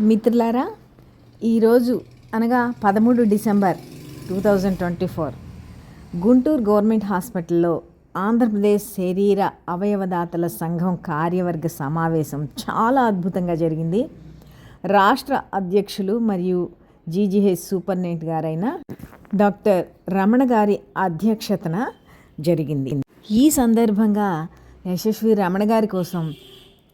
మిత్రులారా ఈరోజు అనగా పదమూడు December two thousand twenty four Guntur government హాస్పిటల్లో ఆంధ్రప్రదేశ్ శరీర అవయవదాతల సంఘం కార్యవర్గ సమావేశం చాలా అద్భుతంగా జరిగింది. రాష్ట్ర అధ్యక్షులు మరియు జీజీహెచ్ సూపరింటెండెంట్ గారైన డాక్టర్ రమణ గారి అధ్యక్షతన జరిగింది. ఈ సందర్భంగా యశస్వి రమణ గారి కోసం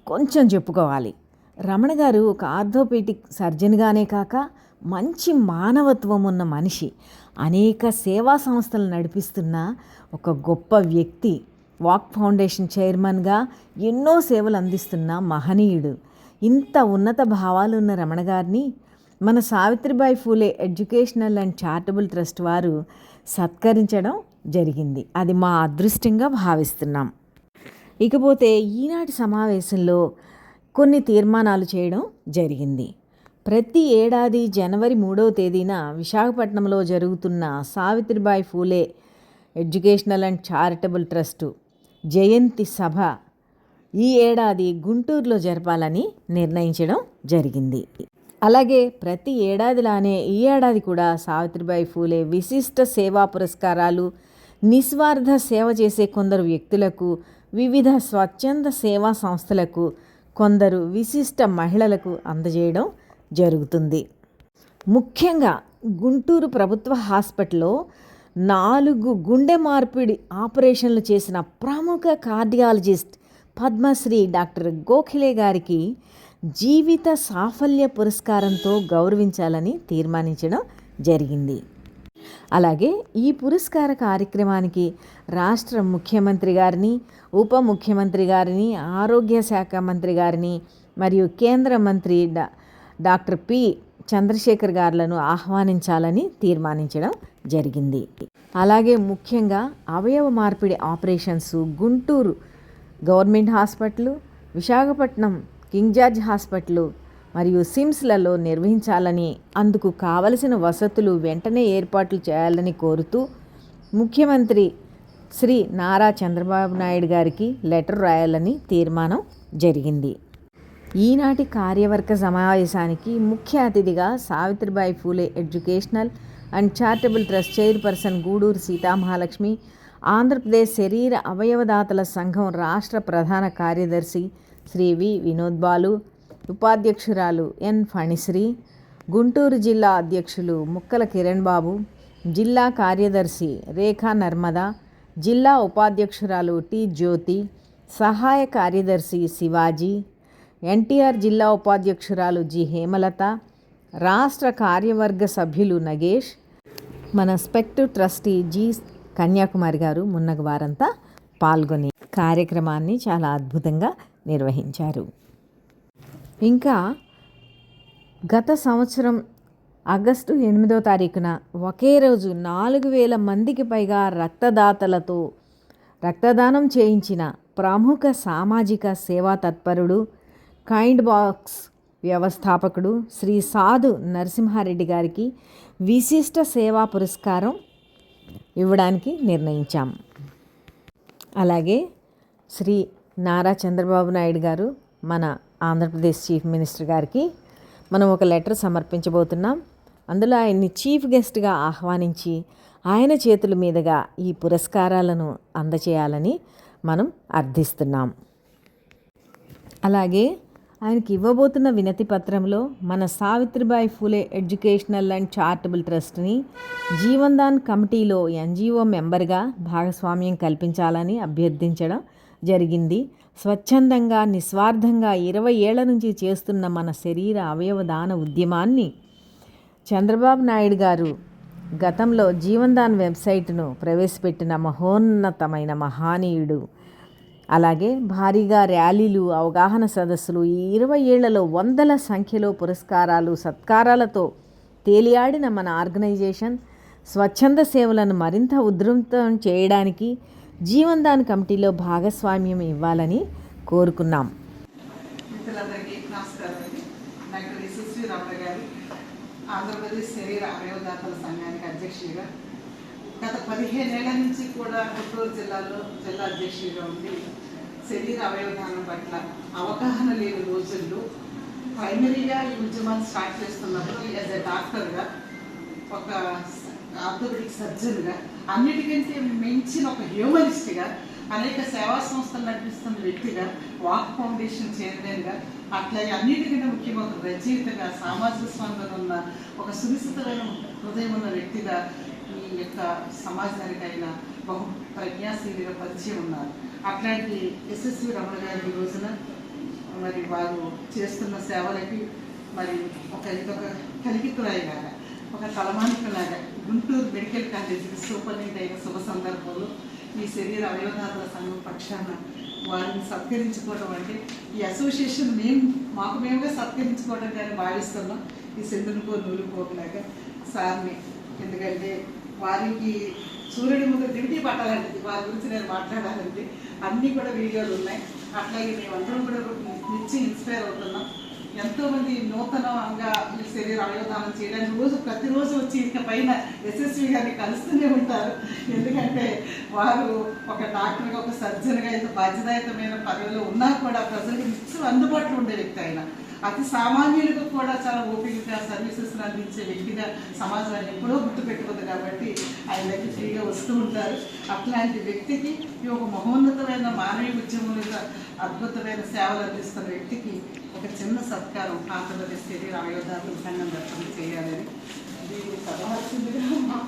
కొంచెం చెప్పుకోవాలి. రమణ గారు ఒక ఆర్థోపెటిక్ సర్జన్గానే కాక మంచి మానవత్వం ఉన్న మనిషి. అనేక సేవా సంస్థలు నడిపిస్తున్న ఒక గొప్ప వ్యక్తి వాక్ ఫౌండేషన్ చైర్మన్గా ఎన్నో సేవలు అందిస్తున్న మహనీయుడు. ఇంత ఉన్నత భావాలు ఉన్న రమణ గారిని మన Savitribai Phule educational and charitable trust వారు సత్కరించడం జరిగింది. అది మా అదృష్టంగా భావిస్తున్నాం. ఇకపోతే ఈనాటి సమావేశంలో కొన్ని తీర్మానాలు చేయడం జరిగింది. ప్రతి ఏడాది జనవరి మూడవ తేదీన విశాఖపట్నంలో జరుగుతున్న Savitribai Phule educational and charitable trust జయంతి సభ ఈ ఏడాది గుంటూరులో జరపాలని నిర్ణయించడం జరిగింది. అలాగే ప్రతి ఏడాదిలానే ఈ ఏడాది కూడా సావిత్రిబాయి ఫూలే విశిష్ట సేవా పురస్కారాలు నిస్వార్థ సేవ చేసే కొందరు వ్యక్తులకు వివిధ స్వచ్ఛంద సేవా సంస్థలకు కొందరు విశిష్ట మహిళలకు అందజేయడం జరుగుతుంది. ముఖ్యంగా గుంటూరు ప్రభుత్వ హాస్పిటల్లో నాలుగు గుండె మార్పిడి ఆపరేషన్లు చేసిన ప్రముఖ కార్డియాలజిస్ట్ పద్మశ్రీ డాక్టర్ గోఖలే గారికి జీవిత సాఫల్య పురస్కారంతో గౌరవించాలని తీర్మానించడం జరిగింది. అలాగే ఈ పురస్కార కార్యక్రమానికి రాష్ట్ర ముఖ్యమంత్రి గారిని ఉప ముఖ్యమంత్రి గారిని ఆరోగ్య శాఖ మంత్రి గారిని మరియు కేంద్ర మంత్రి డా డాక్టర్ పి చంద్రశేఖర్ గారులను ఆహ్వానించాలని తీర్మానించడం జరిగింది. అలాగే ముఖ్యంగా అవయవ మార్పిడి operations Guntur government hospital Visakhapatnam King George hospital మరియు సిమ్స్లలో నిర్వహించాలని అందుకు కావలసిన వసతులు వెంటనే ఏర్పాట్లు చేయాలని కోరుతూ ముఖ్యమంత్రి శ్రీ నారా చంద్రబాబు నాయుడు గారికి లెటర్ రాయాలని తీర్మానం జరిగింది. ఈనాటి కార్యవర్గ సమావేశానికి ముఖ్య అతిథిగా Savitribai Phule educational and charitable trust chairperson Guduru Sitamahalakshmi Andhra Pradesh శరీర అవయవదాతల సంఘం రాష్ట్ర ప్రధాన కార్యదర్శి శ్రీ వి వినోద్ బాలు ఉపాధ్యక్షురాలు ఎన్ ఫణిశ్రీ గుంటూరు జిల్లా అధ్యక్షులు ముక్కల కిరణ్ బాబు జిల్లా కార్యదర్శి రేఖా నర్మద జిల్లా ఉపాధ్యక్షురాలు టి జ్యోతి సహాయ కార్యదర్శి శివాజీ ఎన్టీఆర్ జిల్లా ఉపాధ్యక్షురాలు జి హేమలత రాష్ట్ర కార్యవర్గ సభ్యులు నగేష్ మన స్పెక్టివ్ ట్రస్టీ జి కన్యాకుమారి గారు మున్నగ వారంతా పాల్గొని కార్యక్రమాన్ని చాలా అద్భుతంగా నిర్వహించారు. ఇంకా గత సంవత్సరం ఆగస్టు ఎనిమిదో తారీఖున ఒకే రోజు నాలుగు వేల మందికి పైగా రక్తదాతలతో రక్తదానం చేయించిన ప్రముఖ సామాజిక సేవా తత్పరుడు కైండ్ బాక్స్ వ్యవస్థాపకుడు శ్రీ సాధు నరసింహారెడ్డి గారికి విశిష్ట సేవా పురస్కారం ఇవ్వడానికి నిర్ణయించాం. అలాగే శ్రీ నారా చంద్రబాబు నాయుడు గారు మన ఆంధ్రప్రదేశ్ చీఫ్ మినిస్టర్ గారికి మనం ఒక లెటర్ సమర్పించబోతున్నాం. అందులో ఆయన్ని చీఫ్ గెస్ట్గా ఆహ్వానించి ఆయన చేతుల మీదుగా ఈ పురస్కారాలను అందచేయాలని మనం అర్థిస్తున్నాం. అలాగే ఆయనకి ఇవ్వబోతున్న వినతి పత్రంలో మన Savitribai Phule educational and charitable ట్రస్ట్ని Jeevandan కమిటీలో ఎన్జిఓ మెంబర్గా భాగస్వామ్యం కల్పించాలని అభ్యర్థించడం జరిగింది. స్వచ్ఛందంగా నిస్వార్థంగా ఇరవై ఏళ్ళ నుంచి చేస్తున్న మన శరీర అవయవదాన ఉద్యమాన్ని చంద్రబాబు నాయుడు గారు గతంలో జీవన్దాన్ వెబ్సైట్ను ప్రవేశపెట్టిన మహోన్నతమైన మహానీయుడు. అలాగే భారీగా ర్యాలీలు అవగాహన సదస్సులు ఈ ఇరవై ఏళ్ళలో వందల సంఖ్యలో పురస్కారాలు సత్కారాలతో తేలియాడిన మన ఆర్గనైజేషన్ స్వచ్ఛంద సేవలను మరింత ఉధృతం చేయడానికి జీవన్దాన్ కమిటీలో భాగస్వామ్యం ఇవ్వాలని కోరుకున్నాం. మిత్రులందరికీ నమస్కారం అండి. డాక్టర్ యశస్వి రామయ్య గారు ఆంధ్రప్రదేశ్ శరీర అవయవదాతల సంఘానికి అధ్యక్షుడిగా గత పదిహేనేళ్ళ నుంచి కూడా గుంటూరు జిల్లాలో జిల్లా అధ్యక్షుడిగా ఉండి శరీర అవయవదానం పట్ల అవగాహన లేని రోజుల్లో ప్రైమరీగా ఈ ఉద్యమాన్ని స్టార్ట్ చేస్తున్నప్పుడు యాజ్ ఎ డాక్టర్గా ఒక ఆర్థోపెడిక్ సర్జన్గా అన్నిటికంటే మించిన ఒక హ్యూమనిస్ట్గా అనేక సేవా సంస్థలు నడిపిస్తున్న వ్యక్తిగా వాక్ ఫౌండేషన్ చైర్మన్గా అట్లాగే అన్నిటికంటే ముఖ్యంగా ఒక రచయితగా సామాజిక స్పందన ఉన్న ఒక సునిశ్చితమైన హృదయం ఉన్న వ్యక్తిగా ఈ యొక్క సమాజానికి అయిన బహు ప్రజ్ఞాశీలిగా పరిచయం ఉన్నారు. అట్లాంటి ఎస్ఎస్వి రమణ గారి రోజున మరి వారు చేస్తున్న సేవలకి మరి ఒక ఇదొక కలిగితురాయిలాగా ఒక తలమానికలాగా గుంటూరు మెడికల్ కాలేజీకి సూపరింటెండెంట్ అయిన శుభ సందర్భంలో ఈ శరీర అవయవదారుల సంఘం పక్షాన వారిని సత్కరించుకోవడం అంటే ఈ అసోసియేషన్ మేము మాకు మేముగా సత్కరించుకోవడం కానీ భావిస్తున్నాం. ఈ సింధునుకో నూలుకోకలాగా సార్ని. ఎందుకంటే వారికి సూర్యుడి ముందు డ్యూటీ పట్టాలంటే వారి గురించి నేను మాట్లాడాలంటే అన్నీ కూడా వీడియోలు ఉన్నాయి. అట్లాగే మేమందరం కూడా నిచ్చి ఇన్స్పైర్ అవుతున్నాం. ఎంతో మంది నూతనంగా శరీర అవయవదానం చేయడానికి రోజు ప్రతిరోజు వచ్చి ఇక పైన ఎస్ఎస్వి గారిని కలుస్తూనే ఉంటారు. ఎందుకంటే వారు ఒక డాక్టర్గా ఒక సర్జన్గా ఇంత బాధ్యతాయుతమైన పదవిలో ఉన్నా కూడా ప్రజలకు నిత్యం అందుబాటులో ఉండే వ్యక్తి ఆయన. అతి సామాన్యులకు కూడా చాలా ఓపికగా సర్వీసెస్ అందించే వ్యక్తిగా సమాజాన్ని ఎప్పుడో గుర్తుపెట్టుకుంది కాబట్టి ఆయన దగ్గర ఫ్రీగా వస్తూ ఉంటారు. అట్లాంటి వ్యక్తికి ఈ ఒక మహోన్నతమైన మానవీయ ఉద్యమంలో అద్భుతమైన సేవలు అందిస్తున్న వ్యక్తికి ఒక చిన్న సత్కారం ఆంధ్రప్రదేశ్ శరీర అవయోధాతుల సంఘం దర్శనం చేయాలని. దీన్ని చదవాల్సిందిగా మా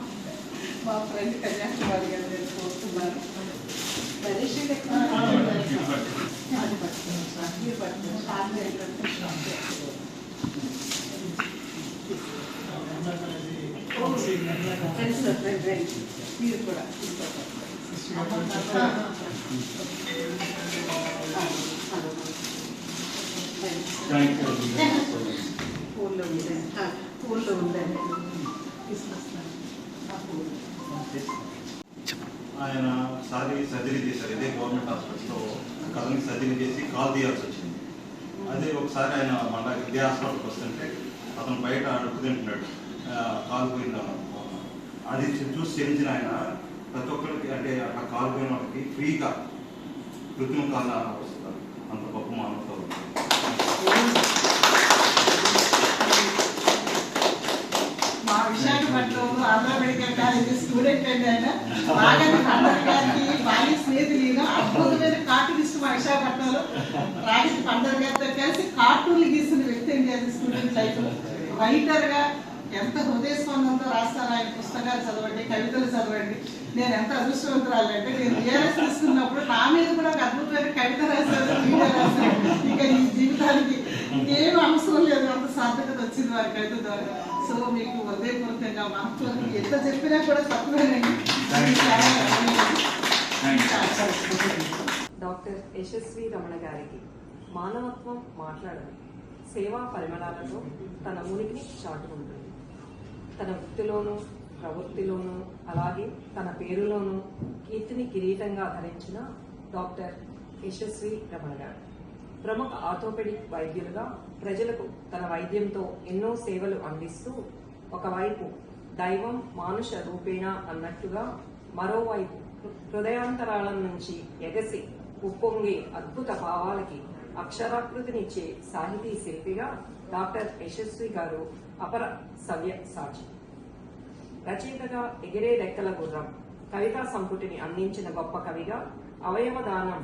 మా ఫ్రెండ్ కన్యాకుమారి గారు నేను కోరుతున్నాను. అది పట్టుకున్నాను పట్టుకున్నాను రండి మీరు కూడా ఆయన సారి సర్జరీ చేశారు. ఇదే గవర్నమెంట్ హాస్పిటల్లో కళ్ళని సర్జరీ చేసి కాల్ తీయాల్సి వచ్చింది. అదే ఒకసారి ఆయన మళ్ళా ఇదే హాస్పిటల్కి వస్తుంటే అతను బయట అడుగు తింటున్నాడు ఆ, కాలు పోయింది అది చూసి చెల్లించిన ఆయన ప్రతి ఒక్కరికి అంటే అట్లా కాలు పోయిన వాళ్ళకి ఫ్రీగా కృత్రిమ కాల్ వస్తారు అంత గొప్ప మానవతో మా విశాఖపట్నంలో ఆంధ్ర మెడికల్ కాలేజ్ స్టూడెంట్ ఆయన రాగంటి పండర్ గారికి బాల్య స్నేహితులు అద్భుతమైన కార్టూనిస్ట్ మా విశాఖపట్నంలో గారితో కలిసి కార్టూన్లు గీసిన వ్యక్తి అండి అది స్టూడెంట్గా ఎంత హృదయ స్పందనతో రాస్తాను ఆయన పుస్తకాలు చదవండి కవితలు చదవండి నేను ఎంత అదృష్టవంతురాలు అంటే నేను టీఆర్ఎస్ తీసుకున్నప్పుడు నా మీద కూడా ఒక అద్భుతమైన కవిత రాశారు కవిత రాశారు. ఇక ఈ జీవితానికి ఏం అవసరం లేదు అంత సార్థకత వచ్చింది వారి కవిత ద్వారా. సో మీకు హృదయపూర్వకంగా మనసులో ఎంత చెప్పినా కూడా తక్కువేనండి డాక్టర్ యశస్వి రమణ గారికి మానవత్వం మాట్లాడదు. సేవా పరిమళాలతో తన ఉనికిని చాటుకుంటుంది. తన వృత్తిలోనూ ప్రవృత్తిలోనూ అలాగే తన పేరులోనూ కీర్తిని కిరీటంగా ధరించిన డాక్టర్ యశస్వి రమణ గారు. ప్రముఖ ఆర్థోపెడిక్ వైద్యులుగా ప్రజలకు తన వైద్యంతో ఎన్నో సేవలు అందిస్తూ ఒకవైపు దైవం మానుష రూపేణ అన్నట్టుగా మరోవైపు హృదయాంతరాళం నుంచి ఎగసి ఉప్పొంగే అద్భుత భావాలకి అక్షరాకృతినిచ్చే సాహితీ శిల్పిగా డాక్టర్ యశస్వి గారు అపర సవ్య సాక్షి రచయితగా ఎగిరే రెక్కల గుర్రం కవితా సంపుటిని అందించిన గొప్ప కవిగా అవయవ దానం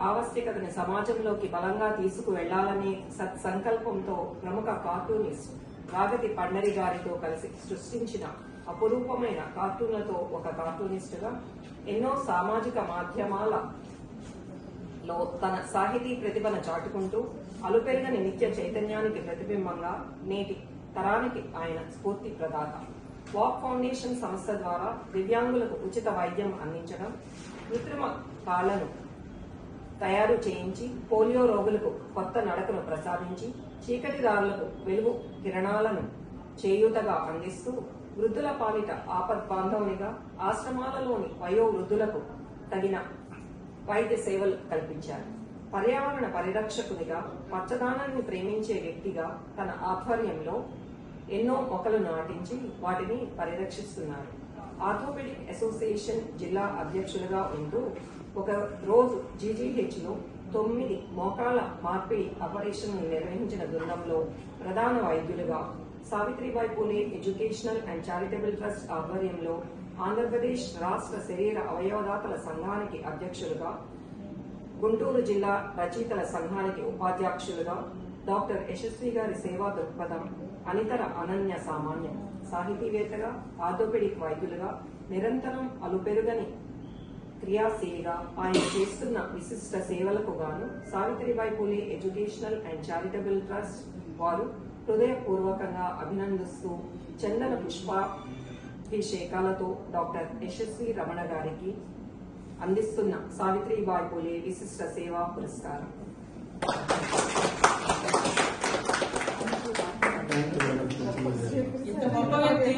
ఆవశ్యకతని సమాజంలోకి బలంగా తీసుకువెళ్ళాలనే సత్సంకల్పంతో ప్రముఖ కార్టూనిస్ట్ రాగతి పండరి గారితో కలిసి సృష్టించిన అపురూపమైన కార్టూన్లతో ఒక కార్టూనిస్టుగా ఎన్నో సామాజిక మాధ్యమాల లో తన సాహితీ ప్రతిభను చాటుకుంటూ అలుపెరగని నిత్య చైతన్యానికి ప్రతిబింబంగా నేటి తరానికి ఆయన స్ఫూర్తి ప్రదాత. వాక్ ఫౌండేషన్ సంస్థ ద్వారా దివ్యాంగులకు ఉచిత వైద్యం అందించడం కృత్రిమ కాళ్ళను తయారు చేయించి పోలియో రోగులకు కొత్త నడకను ప్రసాదించి చీకటిదారులకు వెలుగు కిరణాలను చేయూతగా అందిస్తూ వృద్ధుల పాలిట ఆపద్ బాంధవునిగా ఆశ్రమాలలోని వయో వృద్ధులకు తగిన వైద్య సేవలు కల్పించారు. పర్యావరణ పరిరక్షకునిగా పచ్చదానాన్ని ప్రేమించే వ్యక్తిగా తన ఆధ్వర్యంలో ఎన్నో మొక్కలు నాటించి వాటిని పరిరక్షిస్తున్నారు. ఆర్థోపెడిక్ అసోసియేషన్ జిల్లా అధ్యక్షులుగా ఉంటూ ఒక రోజు జీజీహెచ్లో తొమ్మిది మోకాళ్ళ మార్పిడి ఆపరేషన్లు నిర్వహించిన బృందంలో ప్రధాన వైద్యులుగా Savitribai Phule educational and charitable trust ఆధ్వర్యంలో ఆంధ్రప్రదేశ్ రాష్ట్ర శరీర అవయవదాతల సంఘానికి అధ్యక్షులుగా గుంటూరు జిల్లా రచయితల సంఘానికి ఉపాధ్యక్షులుగా డాక్టర్ యశస్వి గారి సేవా దృక్పథం అనితర అనన్య సామాన్యం. సాహితీవేత్తగా ఆర్థోపెడిక్ వైద్యులుగా నిరంతరం అలుపెరుగని క్రియాశీలిగా ఆయన చేస్తున్న విశిష్ట సేవలకు గాను Savitribai Phule educational and charitable trust వారు హృదయపూర్వకంగా అభినందిస్తూ చందన పుష్పాభిషేకాలతో డాక్టర్ యశస్వి రమణ గారికి అందిస్తున్న సావిత్రిబాయి పూలే విశిష్ట సేవా పురస్కారం ఇంత గొప్ప వ్యక్తి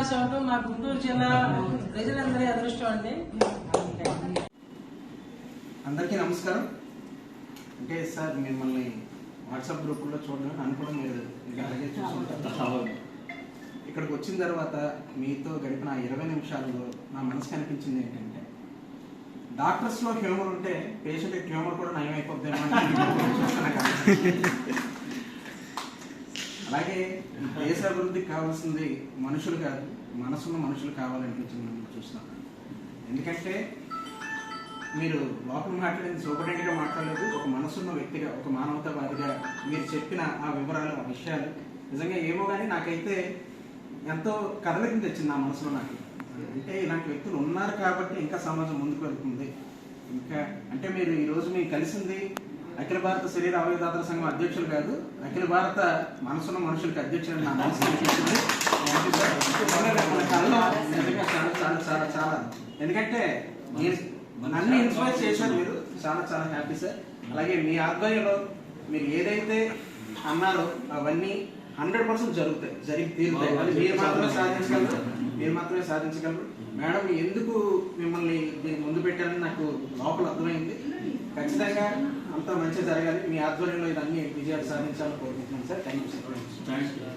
గుంటూరు మా గుంటూరు జిల్లా ప్రజలందరి అదృష్టం అండి. అందరికీ నమస్కారం. అంటే సార్ మిమ్మల్ని వాట్సాప్ గ్రూపుల్లో చూడడం అనుకోవడం లేదు. అలాగే చూసుకుంటారు ఇక్కడికి వచ్చిన తర్వాత మీతో గడిపిన ఇరవై నిమిషాల్లో నా మనసు అనిపించింది ఏంటంటే డాక్టర్స్లో హ్యూమర్ ఉంటే పేషెంట్ హ్యూమర్ కూడా నయం అని చూస్తున్నా అలాగే దేశ అభివృద్ధికి కావాల్సింది మనుషులు కాదు మనసున్న మనుషులు కావాలనిపించింది మనం చూస్తున్నాం. ఎందుకంటే మీరు లోపల మాట్లాడింది సూపరింటెండెంట్గా మాట్లాడలేదు ఒక మనసున్న వ్యక్తిగా ఒక మానవతావాదిగా మీరు చెప్పిన ఆ వివరాలు ఆ విషయాలు నిజంగా ఏమో కానీ నాకైతే ఎంతో కదలికని తెచ్చింది నా మనసులో నాకు. అంటే ఇలాంటి వ్యక్తులు ఉన్నారు కాబట్టి ఇంకా సమాజం ముందుకు వెళ్తుంది. ఇంకా అంటే మీరు ఈరోజు మీకు కలిసింది అఖిల భారత శరీర అవయవదాతల సంఘం అధ్యక్షులు కాదు. అఖిల భారత మనసున్న మనుషులకి అధ్యక్షులు నా మనసు నిజంగా చాలా చాలా చాలా చాలా. ఎందుకంటే మీరు నన్ను ఇన్స్పైర్ చేశారు మీరు. చాలా చాలా హ్యాపీ సార్ అలాగే మీ ఆధ్వర్యంలో మీరు ఏదైతే అన్నారో అవన్నీ హండ్రెడ్ పర్సెంట్ జరుగుతాయి. జరిగి తీరుతాయి. అది మీరు మాత్రమే సాధించగలరు. మీరు మాత్రమే సాధించగలరు. మేడం ఎందుకు మిమ్మల్ని దీనికి ముందు పెట్టారని నాకు లోపల అర్థమైంది. ఖచ్చితంగా అంతా మంచి జరగాలి. మీ ఆధ్వర్యంలో ఇదన్నీ విజయాలు సాధించాలని కోరుకుంటున్నాను సార్. Thank you sir